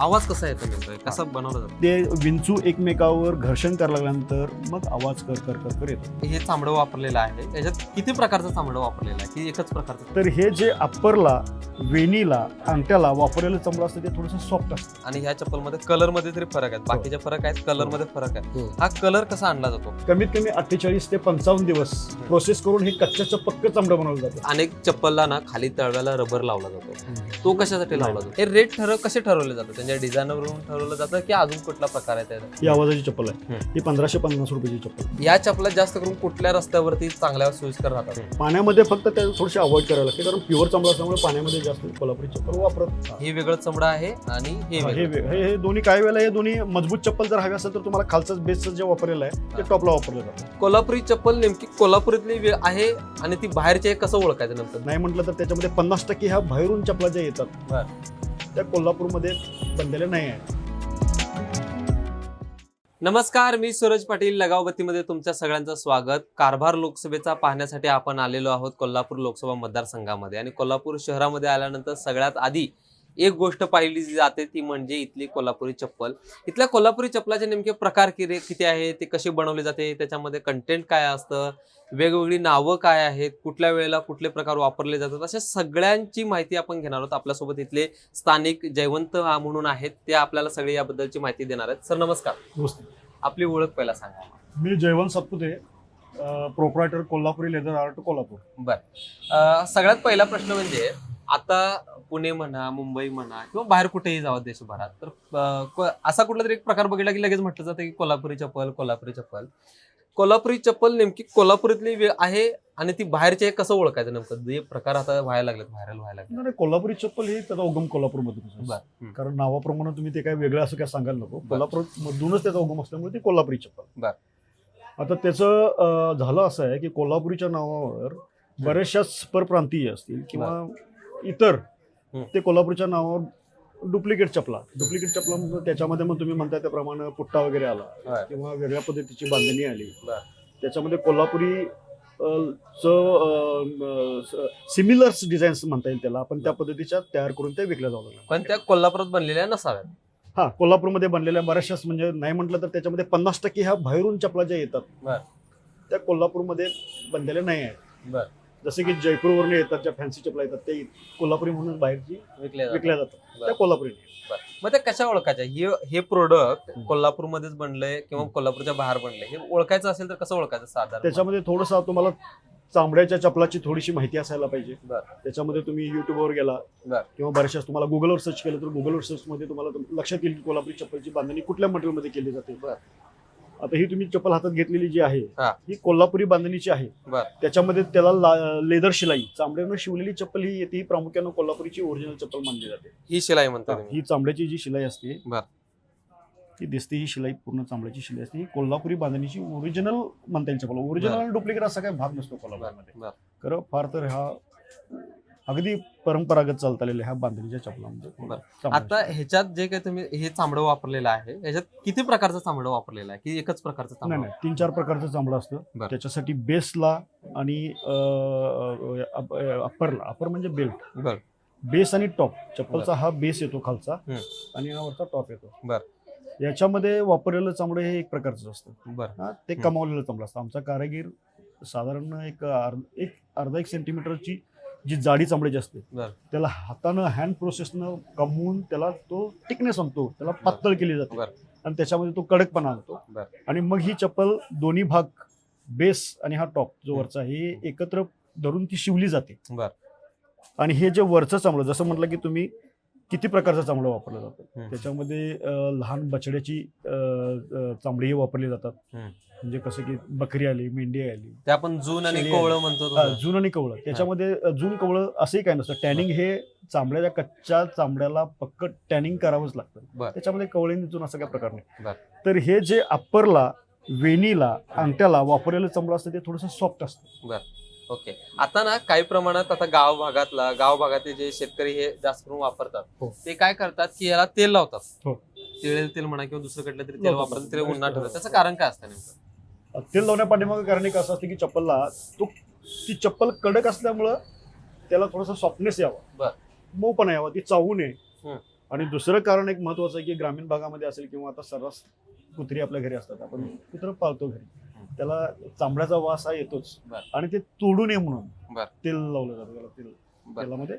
आवाज कसा येतो नेमका? कसा बनवला जातो? ते विंचू एकमेकावर घर्षण करायला लागल्यानंतर मग आवाज कर कर कर कर येतो. हे चांबडं वापरलेलं आहे. याच्यात किती प्रकारचं चांबडं वापरलेलं आहे? की एकच प्रकारचं? तर हे जे अप्परला वेणीला अंगठ्याला वापरलेलं चमडं असतं ते थोडंसं सॉफ्ट असतं. आणि ह्या चप्पलमध्ये कलरमध्ये तरी फरक आहेत बाकीचे फरक आहेत कलरमध्ये फरक आहे. हा. कलर कसा आणला जातो? कमीत कमी अठ्ठेचाळीस ते पंचावन्न दिवस प्रोसेस करून हे कच्च्याचं पक्क चमडं बनवलं जातं. अनेक चप्पलला ना खाली तळव्याला रबर लावला जातो. तो कशासाठी लावला जातो? हे रेट ठरव कसे ठरवले जातात? त्यांच्या डिझाईनवरून ठरवलं जातं की अजून कुठला प्रकार आहे त्याचा ही आवाजाची चप्पल आहे हम्म. ही पंधराशे पन्नास रुपयाची चप्पल या चपला जास्त करून कुठल्या रस्त्यावरती चांगल्या सोयीस्कर राहतात पाण्यामध्ये फक्त त्या थोडीशी अवॉइड करायला लागते कारण प्युअर चमडा असल्यामुळे पाण्यामध्ये जास्त कोल्हापुरी चप्पल वापरत. हे वेगळं चमडा आहे आणि हे हा, हे वेगळं. वे- हे हे दोन्ही काही वेळेला हे दोन्ही मजबूत चप्पल जर हवे असेल तर तुम्हाला खालचं बेसचं जे वापरलेलं आहे ते टॉपला वापरलं जातं कोल्हापुरी चप्पल नेमकी कोल्हापुरातली वे- आहे आणि ती बाहेरची आहे कसं ओळखायचं नंतर नाही म्हटलं तर त्याच्यामध्ये पन्नास टक्के ह्या बाहेरून चपला ज्या येतात बर. त्या कोल्हापूरमध्ये बनलेल्या नाही आहेत नमस्कार मी सूरज पाटील लगावबत्तीमध्ये तुमच्या सगळ्यांचं स्वागत. कारभार लोकसभेचा पाहण्यासाठी आपण आलेलो आहोत कोल्हापूर लोकसभा मतदारसंघामध्ये. आणि कोल्हापूर शहरामध्ये आल्यानंतर सगळ्यात आधी एक गोष्ट पाहिली जाते ती म्हणजे इथली कोल्हापुरी चप्पल. इथल्या कोल्हापुरी चप्पलाचे नेमके प्रकार किती किती आहे ते कशी बनवली जाते त्याच्यामध्ये कंटेंट काय असतं वेगवेगळी नावं काय आहेत कुठल्या वेळेला कुठले प्रकार वापरले जातात अशा सगळ्यांची माहिती आपण घेणार आहोत. आपल्यासोबत इथले स्थानिक जयवंत म्हणून आहेत ते आपल्याला सगळी याबद्दलची माहिती देणार आहेत. सर नमस्कार. नमस्ते. आपली ओळख पहिला सांगा मी Jaywant Satpute proprietor Kolhapuri leather art Kolhapur. बर. सगळ्यात पहिला प्रश्न म्हणजे आता पुणे म्हणा मुंबई म्हणा किंवा बाहेर कुठेही जावं देशभरात. तर अं, को- असा कुठला तरी एक प्रकार बघितला की लगेच म्हटलं जातं की कोल्हापुरी चप्पल कोल्हापुरी चप्पल. कोल्हापुरी चप्पल नेमकी कोल्हापुरातली वे- आहे आणि ती बाहेरची आहे कसं ओळखायचं नेमकं? हे प्रकार आता व्हायला लागलेत व्हायरल व्हायला लागले नाही, कोल्हापुरी चप्पल ही त्याचा उगम कोल्हापूरमधून बर हम्म. कारण नावाप्रमाणे तुम्ही ते काय वेगळं असं काय सांगायला नको. कोल्हापूर मधूनच त्याचा उगम असल्यामुळे ती कोल्हापुरी चप्पल. बर. आता त्याचं अं, झालं असं आहे की कोल्हापुरीच्या नावावर बऱ्याचशाच परप्रांतीय असतील किंवा इतर. ते कोल्हापूरच्या नावावर डुप्लिकेट चपला. डुप्लिकेट चपला म्हणजे त्याच्यामध्ये मग तुम्ही म्हणताय त्याप्रमाणे पुट्टा वगैरे आला. किंवा वेगळ्या पद्धतीची बांधणी आली. त्याच्यामध्ये कोल्हापुरी सिमिलर डिझाईन्स म्हणता येईल त्याला. आपण त्या पद्धतीच्या तयार करून त्या विकल्या जाऊ पण त्या कोल्हापुरात बनलेल्या नसाव्यात. हा कोल्हापूरमध्ये बनलेल्या बऱ्याचशाच म्हणजे नाही म्हटलं तर त्याच्यामध्ये पन्नास टक्के ह्या बाहेरून चपला ज्या येतात. त्या कोल्हापूरमध्ये बनलेल्या नाही आहेत. जसे की जयपूरवरून येतात ज्या फॅन्सी चपला येतात ते कोल्हापुरी म्हणून बाहेरची विकल्या जातात. विकल्या जातात बर. त्या कोल्हापुरी नाही. मग ते कशा ओळखायच्या हे हे प्रोडक्ट. कोल्हापूरमध्येच बनलंय किंवा. कोल्हापूरच्या बाहेर बनलंय हे ओळखायचं असेल तर कसं ओळखायचं साधारण त्याच्यामध्ये थोडंसं तुम्हाला चांबड्याच्या चपलाची थोडीशी माहिती असायला पाहिजे बर. त्याच्यामध्ये तुम्ही युट्यूबवर गेला बर. किंवा बऱ्याचशा तुम्हाला गुगलवर सर्च केलं तर गुगलवर सर्च मध्ये तुम्हाला लक्षात येईल की कोल्हापुरी चप्पलची बांधणी कुठल्या मटेरियलमध्ये केली जाते बर. आता ही तुम्ही चप्पल हातात घेतलेली जी आहे हा. ही कोल्हापुरी बांधणीची आहे बर. त्याच्यामध्ये त्याला ला- लेदर शिलाई चांबड्यानं शिवलेली चप्पल ही येते ही प्रामुख्यानं कोल्हापुरीची ओरिजिनल चप्पल मानली जाते ही शिलाई म्हणता तुम्ही ही चांबड्याची जी शिलाई असते बर. ती दिसते ही शिलाई पूर्ण चांबड्याची शिलाई असते ही कोल्हापुरी बांधणीची ओरिजिनल म्हणता येईल चप्पल ओरिजिनल डुप्लिकेट असा काही भाग नसतो कोल्हापूरमध्ये बर. खरं फार तर हा अगदी परंपरागत चालत आलेल्या ह्या बांधणीच्या चपलामध्ये. आता ह्याच्यात जे काही तुम्ही हे चांबडं वापरलेलं आहे ह्याच्यात किती प्रकारचं चांबडं वापरलेलं आहे? की एकच प्रकारचं नाही चांबडं नाही. तीन चार प्रकारचं चांबडं असतं. त्याच्यासाठी बेसला आणि अप्परला. अप्पर म्हणजे बेल्ट. बर. बेस आणि टॉप. चप्पलचा हा बेस येतो खालचा. आणि हा वरचा टॉप येतो. बर. याच्यामध्ये वापरलेलं चांबडं हे एक प्रकारचं असतं. बरं. ते. कमावलेलं चांबडं असतं. आमचा कारागीर साधारण एक अर्ध- एक अर्धा एक सेंटीमीटरची जी जाडी चांबड्याची असते. त्याला हातानं हँड प्रोसेसनं कमवून त्याला तो टिकनेस आणतो त्याला पातळ केली जाते. आणि त्याच्यामध्ये तो कडकपणा आणतो. आणि मग ही चप्पल दोन्ही भाग बेस आणि हा टॉप जो. वरचा हे एकत्र धरून ती शिवली जाते आणि हे जे वरचं चांबडं जसं म्हटलं की तुम्ही किती प्रकारचं चांबडं वापरलं जातं. त्याच्यामध्ये लहान बछड्याची चांबडी वापरली जातात. म्हणजे कसं की बकरी आली मेंढी आली. ते आपण जून आणि कोवळं म्हणतो. जून आणि कवळं. त्याच्यामध्ये जून कवळं असंही काय नसतं. टॅनिंग हे चांबड्याच्या कच्च्या चांबड्याला पक्क टॅनिंग करावंच लागतं. त्याच्यामध्ये कवळी जून असं काय प्रकार नाही. तर हे जे अप्परला वेणीला अंगठ्याला वापरलेलं चांबडं असतं ते थोडंसं सॉफ्ट असतं. ओके आता ना काही प्रमाणात आता गाव भागातला गाव भागातले जे शेतकरी हे जास्त करून वापरतात हो. ते काय करतात की याला तेल लावतात हो. तिळेल तेल म्हणा किंवा दुसरं कुठलं तरी तेल लावतात. वापरतात त्याला उन्हात ठेवतात त्याचं हो. कारण काय असतं नेमकं तेल लावण्यापाठीमागं कारण एक असं असतं की चप्पलला तो ती चप्पल कडक असल्यामुळं त्याला थोडासा सॉफ्टनेस यावा बर. मऊपणा यावा ती चावू नये. आणि दुसरं कारण एक महत्वाचं आहे की ग्रामीण भागामध्ये असेल किंवा आता सर्रास कुत्री आपल्या घरी असतात आपण कुत्रं पाळतो घरी त्याला चांबड्याचा वास हा येतोच. बर. आणि ते तोडू नये म्हणून. बर. तेल लावलं जातं त्याला तेल. बर. तेलामध्ये.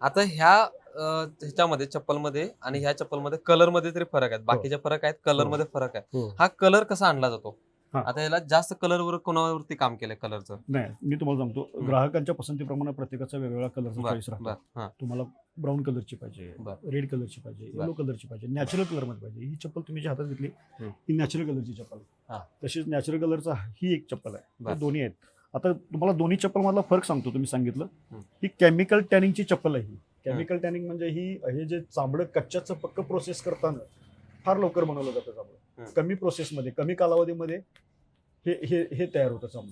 आता ह्या अं, ह्याच्यामध्ये चप्पलमध्ये आणि ह्या चप्पलमध्ये कलरमध्ये तरी फरक आहेत. बाकीचे फरक आहेत कलरमध्ये फरक आहे हो. हा कलर कसा आणला जातो? हा. आता ह्याला जास्त कलर वर कोणावरती काम केलंय कलरचं नाही मी तुम्हाला सांगतो. ग्राहकांच्या पसंतीप्रमाणे प्रत्येकाचा वेगवेगळा कलरचा बर चॉईस राहतो बर हा तुम्हाला ब्राऊन कलरची पाहिजे बर. रेड कलरची पाहिजे बर. येलो कलरची पाहिजे नॅचरल कलरमध्ये पाहिजे ही चप्पल तुम्ही जी हातात घेतली हम्म. ही नॅचरल कलरची चप्पल हा. तशीच नॅचरल कलरचा ही एक चप्पल आहे बर. दोन्ही आहेत आता तुम्हाला दोन्ही चप्पल मधला फरक सांगतो तुम्ही सांगितलं हम्म. ही केमिकल टॅनिंगची चप्पल आहे ही केमिकल टॅनिंग म्हणजे ही हे जे चांबडं कच्च्याचं पक्क प्रोसेस करताना फार लवकर बनवलं जातं चांबडं. कमी प्रोसेसमध्ये कमी कालावधीमध्ये हे हे हे तयार होतं.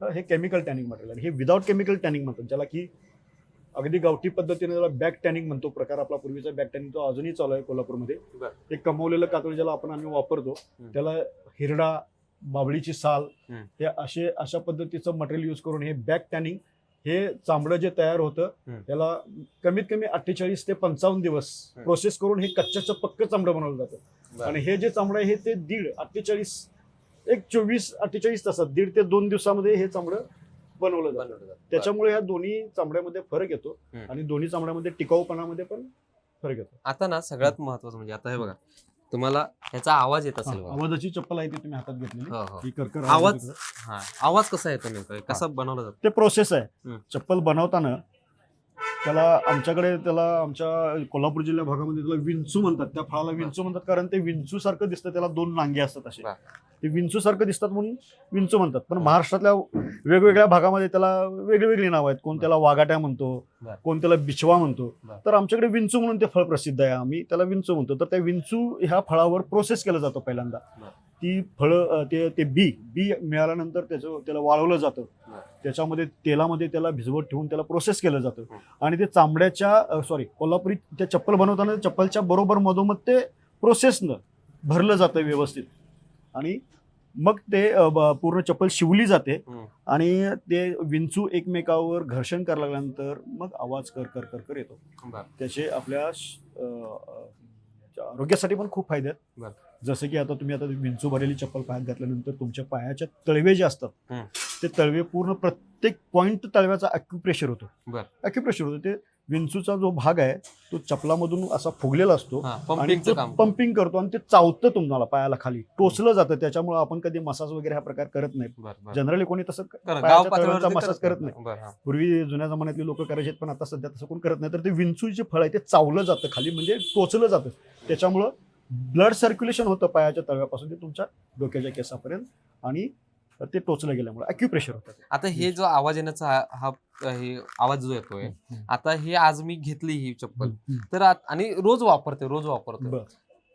तर हे केमिकल टॅनिंग मटेरियल हे विदाउट केमिकल टॅनिंग म्हणतात ज्याला की अगदी गावठी पद्धतीने त्याला बॅक टॅनिंग म्हणतो प्रकार आपला पूर्वीचा बॅक टॅनिंग तो अजूनही चालू आहे कोल्हापूरमध्ये. ते कमवलेलं कातळ ज्याला आपण आम्ही वापरतो. त्याला हिरडा बाबळीची साल. हे असे अशा पद्धतीचं मटेरियल यूज करून हे बॅक टॅनिंग हे चांबडं जे तयार होतं. त्याला कमीत कमी अठ्ठेचाळीस ते पंचावन्न दिवस. प्रोसेस करून हे कच्च्याचं पक्क चांबडं बनवलं जातं. आणि हे जे चांबडं आहे ते दीड अठ्ठेचाळीस एक चोवीस अठ्ठेचाळीस तासात दीड ते दोन दिवसामध्ये हे चांबडं बनवलं जातं. त्याच्यामुळे ह्या दोन्ही चांबड्यामध्ये फरक येतो. आणि दोन्ही चांबड्यामध्ये टिकाऊपणामध्ये पण फरक येतो आता ना सगळ्यात महत्वाचं म्हणजे आता हे बघा तुम्हाला ह्याचा आवाज येत असेल बघा. आवाजाची चप्पल आहे ती तुम्ही हातात घेतलेली हो, हो. ही करकर आवाज-. हा आवाज कसा येतो नेमका कसा बनवला जातो ते प्रोसेस आहे. चप्पल बनवताना त्याला आमच्याकडे त्याला आमच्या कोल्हापूर जिल्ह्या भागामध्ये त्याला विंचू म्हणतात. त्या फळाला विंचू म्हणतात कारण ते विंचू सारखं दिसतं. त्याला दोन नांगे असतात असे. ते विंचू सारखं दिसतात म्हणून विंचू म्हणतात. पण महाराष्ट्रातल्या वेगवेगळ्या भागामध्ये त्याला वेगवेगळी नावं आहेत. कोण त्याला वाघाट्या म्हणतो. कोण त्याला बिछवा म्हणतो. तर आमच्याकडे विंचू म्हणून ते फळ प्रसिद्ध आहे. आम्ही त्याला विंचू म्हणतो. तर त्या विंचू ह्या फळावर प्रोसेस केलं जातं पहिल्यांदा. ती फळं ते ते बी बी मिळाल्यानंतर त्याचं त्याला वाळवलं जातं. त्याच्यामध्ये तेलामध्ये त्याला भिजवत ठेवून त्याला प्रोसेस केलं जातं. आणि ते चांबड्याच्या सॉरी कोल्हापुरी त्या चप्पल बनवताना चप्पलच्या बरोबर मधोमध ते प्रोसेसनं भरलं जातं व्यवस्थित आणि मग ते पूर्ण चप्पल शिवली जाते. आणि ते विंचू एकमेकावर घर्षण करायला लागल्यानंतर मग आवाज कर कर कर कर येतो. त्याचे आपल्या आरोग्यासाठी पण खूप फायदे. आहेत जसं की आता तुम्ही आता विंचू भरलेली चप्पल पायात घातल्यानंतर तुमच्या पायाच्या तळवे जे असतात. ते तळवे पूर्ण प्रत्येक पॉइंट तळव्याचा अॅक्युप्रेशर होतो. अॅक्युप्रेशर होतो ते विंचूचा जो भाग आहे तो चपलामधून असा फुगलेला असतो आणि पंपिंग करतो आणि ते चावतं तुम्हाला पायाला खाली. टोचलं जातं त्याच्यामुळे आपण कधी मसाज वगैरे हा प्रकार करत नाही. जनरली कोणी तसं मसाज करत नाही. पूर्वी जुन्या जमान्यातली लोक करायचे पण आता सध्या तसं कोण करत नाही. तर ते विंचू जे फळ आहे ते चावलं जातं खाली म्हणजे टोचलं जातं. त्याच्यामुळं ब्लड सर्क्युलेशन होतं पायाच्या तळव्यापासून ते तुमच्या डोक्याच्या केसापर्यंत आणि ते टोचलं गेल्यामुळे. अॅक्युप्रेशर होतं. आता हे जो आवाज येण्याचा हा- हा हे आवाज जो येतोय आता हे आज मी घेतली ही चप्पल. तर आणि रोज वापरते रोज वापरते.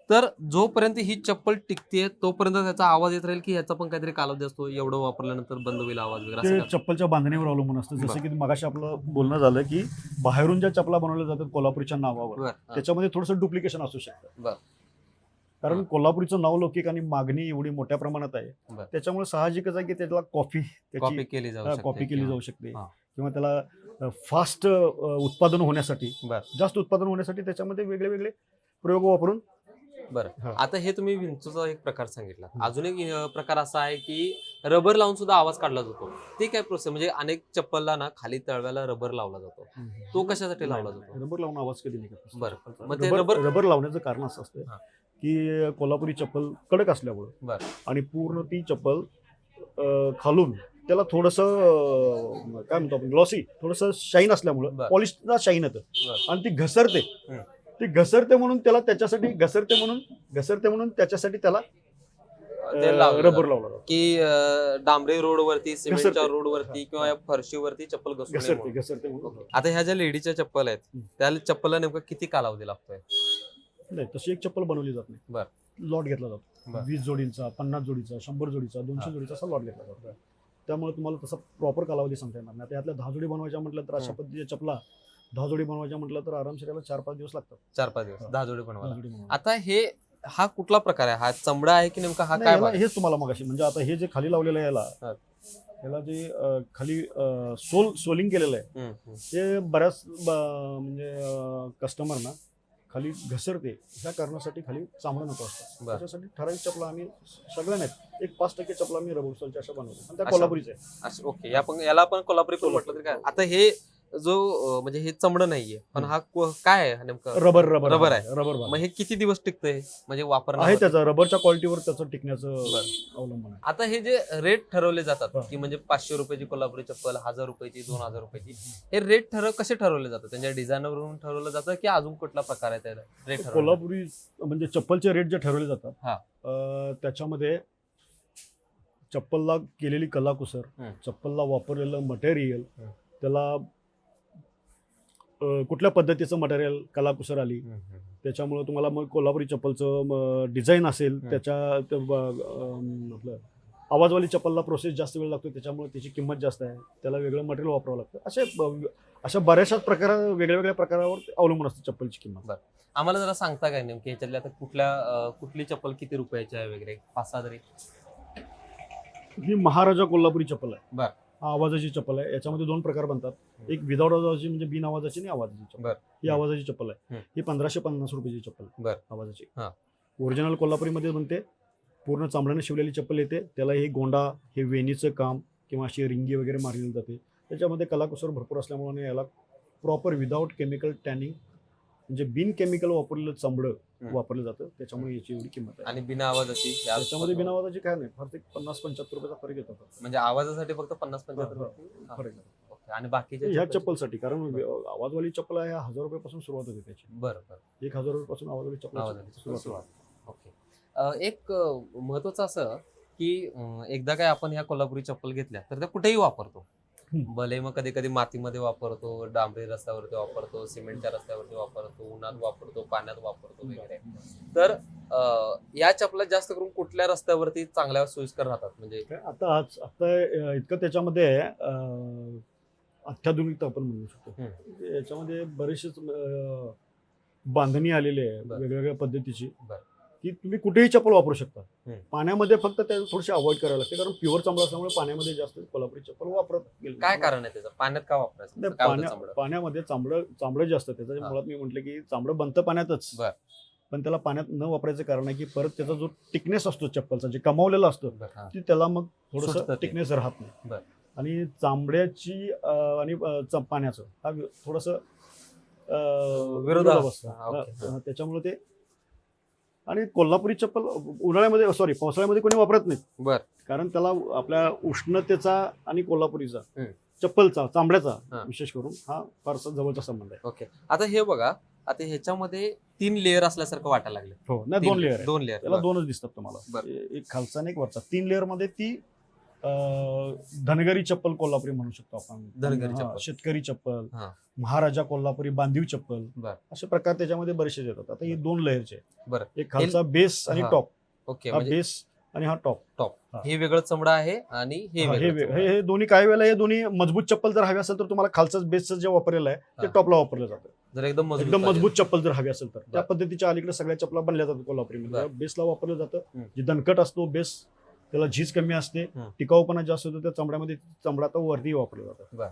तर जोपर्यंत ही चप्पल टिकते तोपर्यंत त्याचा आवाज येत राहील की ह्याचा पण काहीतरी कालावधी असतो एवढं वापरल्यानंतर बंद होईल आवाज वगैरे? चप्पलच्या बांधणीवर अवलंबून असतं जसं की मगाशी आपलं बोलणं झालं की बाहेरून ज्या चपला बनवल्या जातात कोल्हापूरच्या नावावर. त्याच्यामध्ये थोडंसं डुप्लिकेशन असू शकतं. कारण. कोल्हापूरचं नावलौकिक आणि मागणी एवढी मोठ्या प्रमाणात आहे. त्याच्यामुळे साहजिकच आहे की त्याला कॉफी कॉपी केली जाऊ शकते कॉपी केली जाऊ शकते. किंवा त्याला फास्ट उत्पादन होण्यासाठी बर. जास्त उत्पादन होण्यासाठी त्याच्यामध्ये वेगळे वेगळे प्रयोग वापरून. बरं. आता हे तुम्ही विंचूचा एक प्रकार सांगितला. अजून एक प्रकार असा आहे की रबर लावून सुद्धा आवाज काढला जातो. ते काय प्रोसेस म्हणजे अनेक चप्पलला ना खाली तळव्याला रबर लावला जातो. तो कशासाठी लावला जातो? रबर लावून आवाज कधी नसतो. बरं. मग ते रबर रबर लावण्याचं कारण असं असतं. की कोल्हापुरी चप्पल कडक असल्यामुळं आणि पूर्ण ती चप्पल खालून त्याला थोडस काय म्हणतो आपण ग्लॉसी थोडस शाईन असल्यामुळं बरं. पॉलिशचा शाईन येतं. आणि ती घसरते. ती घसरते म्हणून त्याला त्याच्यासाठी घसरते म्हणून घसरते म्हणून त्याच्यासाठी त्याला रबर. लावला की डांबरी रोडवरती सिमेंटच्या घसरते. रोडवरती किंवा फरशीवरती चप्पल घसरते. घसरते आता ह्या ज्या लेडीच्या चप्पल आहेत. त्या चप्पलला नेमकं किती कालावधी लागतोय नाही तशी एक चप्पल बनवली जात नाही बरं. लॉट घेतला जातो. वीस जोडींचा पन्नास जोडीचा शंभर जोडीचा दोनशे. जोडीचा असा लॉट घेतला जातो त्यामुळे तुम्हाला तसा प्रॉपर कालावधी सांगता येणार नाही आता यातल्या दहा जोडी बनवायच्या म्हटलं तर अशा. पद्धतीच्या चपला दहा जोडी बनवायच्या म्हटलं तर आरामशीर याला चार पाच दिवस लागतात चार पाच दिवस हा. दहा जोडी दहा बनवायला जोडी बनवायला. आता हे हा कुठला प्रकार आहे हा चमडा आहे की नेमका हा नाही, काय याला भाग आहे? हेच तुम्हाला मग म्हणजे आता हे जे खाली लावलेलं आहे याला हा. याला जे अं, खाली सोल सोलिंग केलेलं आहे हम्म, हम्म. ते बऱ्याच ब- म्हणजे कस्टमरना खाली घसरते ह्या कारणासाठी खाली चांगलं नको असतं बरं. त्याच्यासाठी ठराविक चपला आम्ही सगळ्या नाहीत. एक पाच टक्के चपला आम्ही रबर सोलच्या अशा बनवतो. आणि त्या अशा? कोल्हापुरीच. आहे असं ओके. या पण याला आपण कोल्हापुरी पण म्हटलं तरी काय? आता हे जो म्हणजे हे चमडं नाहीये पण हा को- काय आहे नेमकं रबर रबर रबर आहे. रबर मग हे किती दिवस टिकतंय म्हणजे वापरणार आहे त्याचं रबरच्या क्वालिटीवर त्याचं टिकण्याचं. अवलंबन आहे आता हे जे रेट ठरवले जातात हा. की म्हणजे पाचशे रुपयाची कोल्हापुरी चप्पल हजार रुपयाची दोन हजार रुपयाची हे रेट ठरव कसे ठरवले जातात त्यांच्या डिझाईनवरून ठरवलं जातं की अजून कुठला प्रकार आहे त्याला रेट कोल्हापुरी म्हणजे चप्पलचे रेट जे ठरवले जातात हा. अं, त्याच्यामध्ये चप्पलला केलेली कलाकुसर हम्म. चप्पलला वापरलेलं मटेरियल हम्म. त्याला कुठल्या पद्धतीचं मटेरियल कलाकुसर आली? त्याच्यामुळं तुम्हाला मग कोल्हापुरी चप्पलचं डिझाईन असेल. त्याच्या आपलं आवाजवाली चप्पलला प्रोसेस जास्त वेळ लागतो त्याच्यामुळे त्याची किंमत जास्त आहे. त्याला वेगळं मटेरियल वापरावं लागतं. असे अशा बऱ्याचशाच प्रकार वेगळ्या वेगळ्या प्रकारावर अवलंबून असते चप्पलची किंमत. आम्हाला जरा सांगता काय नेमकी ह्याच्यातल्या आता कुठल्या कुठली चप्पल किती रुपयाची आहे वगैरे? पाच सहा तरी. ही महाराजा कोल्हापुरी चप्पल आहे. बर. आवाजाची चप्पल आहे. याच्यामध्ये दोन प्रकार बनतात. एक विदाउट आवाजाची म्हणजे बिन आवाजाची आणि आवाजाची चप्पल. ही आवाजाची चप्पल आहे. ही पंधराशे पन्नास रुपयाची चप्पल. आवाजाची. ओरिजिनल कोल्हापुरीमध्ये बनते. पूर्ण चांबड्याने शिवलेली चप्पल येते. त्याला हे गोंडा हे वेणीचं काम किंवा अशी रिंगी वगैरे मारलेली जाते. त्याच्यामध्ये कलाकुसर भरपूर असल्यामुळे याला प्रॉपर विदाउट केमिकल टॅनिंग म्हणजे बिन केमिकल वापरलेलं चांबडं. वापरलं जातं त्याच्यामुळे याची एवढी किंमत आहे आणि बिना आवाजाची या- त्याच्यामध्ये बिन आवाजाची काय नाही फार ते पन्नास पंच्याहत्तर रुपयाचा फरक येतो म्हणजे आवाजासाठी फक्त पन्नास पंच्याहत्तर हा. फरक येतो ओके. आणि बाकीच्या ह्या? चप्पलसाठी कारण आवाजवाली चप्पल आहे ह्या हजार रुपयापासून सुरुवात होते त्याची बरं बरं एक हजार रुपयापासून आवाजवाली चप्पल आवाजाची सुरुवात. ओके अ, एक अ, महत्वाचं असं की अ, एकदा काय आपण ह्या कोल्हापुरी चप्पल घेतल्या तर त्या कुठेही वापरतो. भले मग कधी कधी मातीमध्ये वापरतो डांबरी रस्त्यावरती वापरतो सिमेंटच्या रस्त्यावरती वापरतो उन्हात वापरतो पाण्यात वापरतो वगैरे. तर या चपला जास्त करून कुठल्या रस्त्यावरती चांगल्या सोयीस्कर राहतात? म्हणजे आता आज आता इतकं त्याच्यामध्ये अत्याधुनिकता आपण म्हणू शकतो. याच्यामध्ये बरेचसेच अं, बांधणी आलेली आहे. वेगवेगळ्या पद्धतीची. की तुम्ही कुठेही चप्पल वापरू शकता. पाण्यामध्ये फक्त त्या थोडीशी अवॉइड करायला लागते कारण प्युअर चांबडा असल्यामुळे पाण्यामध्ये जास्त कोल्हापुरी चप्पल वापरत गेली काय कारण आहे त्याचं पाण्यात का वापरायचं पाण्या-? पाण्यामध्ये चांबडं चांबडं जे असतं त्याचं हा. मुळात मी म्हटलं की चांबडं बनतं पाण्यातच बर. पण त्याला पाण्यात न वापरायचं कारण आहे की परत त्याचा जो टिकनेस असतो चप्पलचा जे कमावलेला असतो हा. की त्याला मग सुटतं थोडंसं ते. टिकनेस राहत नाही बर. आणि चांबड्याची अं, आणि अं, च- पाण्याचं हा थोडस विरोधाभास. ओके. हा, त्याच्यामुळे ते आणि कोल्हापुरी चप्पल उन्हाळ्यामध्ये सॉरी पावसाळ्यामध्ये कोणी वापरत नाही. बर. कारण त्याला आपल्या उष्णतेचा आणि कोल्हापुरीचा. चप्पलचा चांबड्याचा. विशेष करून हा फारसा जवळचा संबंध आहे. ओके. आता हे बघा आता ह्याच्यामध्ये तीन लेअर असल्यासारखं वाटायला लागले. हो नाही दोन लेअर दोन लेअर त्याला दोनच दिसतात तुम्हाला. एक खालचा आणि एक वरचा. तीन लेअरमध्ये ती धनगरी चप्पल कोल्हापुरी म्हणू शकतो आपण धनगरी चप्पल. शेतकरी चप्पल हा. महाराजा कोल्हापुरी बांधीव चप्पल बरं. असे प्रकार त्याच्यामध्ये बरेचसे येतात आता हे दोन लेअरचे बरं. एक खालचा बेस आणि हा. टॉप ओके हा म्हणजे बेस आणि हा टॉप हे वेगळं चमडा आहे आणि हे हा, हे वेगळं वे- चमडं हे आहे. हे दोन्ही काही वेळेला हे दोन्ही मजबूत चप्पल जर हवी असेल तर तुम्हाला खालचं बेसचं जे वापरलेलं आहे ते हा. टॉपला वापरलं जातं जर एकदम मजबूत एकदम. मजबूत चप्पल जर हवी असेल तर त्या बरं. पद्धतीच्या अलीकडे सगळ्या चपला बनल्या जातात कोल्हापुरीमध्ये बरं. बेसला वापरलं जातं. जे दणकट असतो बेस त्याला झीज कमी असते. टिकाऊपणा जास्त होतो त्या चमड्यामध्ये चमडा तो वरती वापरला जातो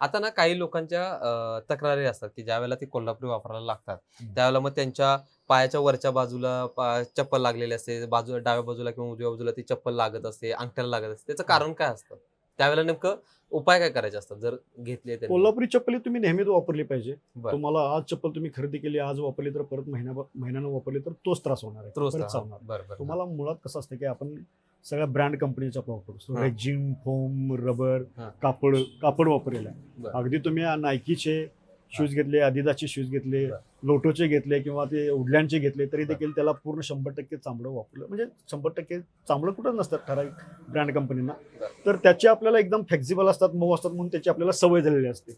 आता ना काही लोकांच्या अं, तक्रारी असतात की ज्या वेळेला ती कोल्हापुरी वापरायला लागतात हम्म. त्यावेळेला मग त्यांच्या पायाच्या वरच्या बाजूला पा- चप्पल लागलेली असते बाजू डाव्या बाजूला किंवा उजव्या बाजूला ती चप्पल लागत असते अंगठ्याला लागत असते त्याचं कारण काय असतं त्यावेळेला नेमकं उपाय काय करायचे असतात जर घेतले त्यांनी? कोल्हापुरी चप्पल तुम्ही नेहमीच वापरली पाहिजे बरं. तुम्हाला आज चप्पल तुम्ही खरेदी केली आज वापरली तर परत महिना महिन्यानं वापरली तर तोच त्रास होणार आहे त्रोस परत हा, चालणार बरं बरं तुम्हाला मुळात कसं असतं की आपण सगळ्या ब्रँड कंपनीचा वापरतो हा. Rexine foam rubber. कापड कापड वापरलेलं आहे. अगदी तुम्ही नायकीचे शूज घेतले adidas शूज घेतले. लोटोचे घेतले किंवा ते उडल्यांचे घेतले तरी. देखील त्याला पूर्ण शंभर टक्के चांबडं वापरलं म्हणजे शंभर टक्के चांबडं कुठं नसतात ठराविक ब्रँड कंपनीना. तर त्याचे आपल्याला एकदम फ्लेक्झिबल असतात मऊ असतात म्हणून त्याची आपल्याला सवय झालेली असते.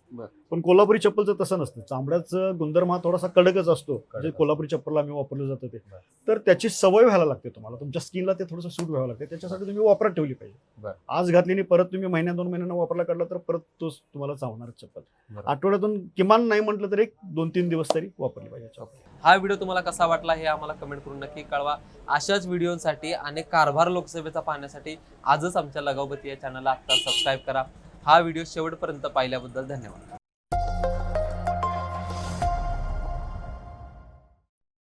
पण कोल्हापुरी चप्पलचं तसं नसतं चांबड्याचं गुणधर्म हा थोडासा कडकच असतो म्हणजे. कोल्हापुरी चप्पलला आम्ही वापरलं जातं ते. तर त्याची सवय व्हायला लागते तुम्हाला तुमच्या स्किनला ते थोडंसं सूट व्हावं लागते त्याच्यासाठी तुम्ही वापरात ठेवली पाहिजे. आज घातली परत तुम्ही महिन्या दोन महिन्यांना वापरला काढला तर परत तोच तुम्हाला चावणार चप्पल. आठवड्यातून किमान नाही म्हटलं तर एक दोन तीन दिवस तरी वापरली पाहिजे चप्पल. हा व्हिडिओ तुम्हाला कसा वाटला हे आम्हाला कमेंट करून नक्की कळवा. अशाच व्हिडिओसाठी आणि कारभार लोकसभेचा पाहण्यासाठी आजच आमच्या लगावबती या चॅनलला आत्ता सबस्क्राईब करा. हा व्हिडिओ शेवटपर्यंत पाहिल्याबद्दल धन्यवाद.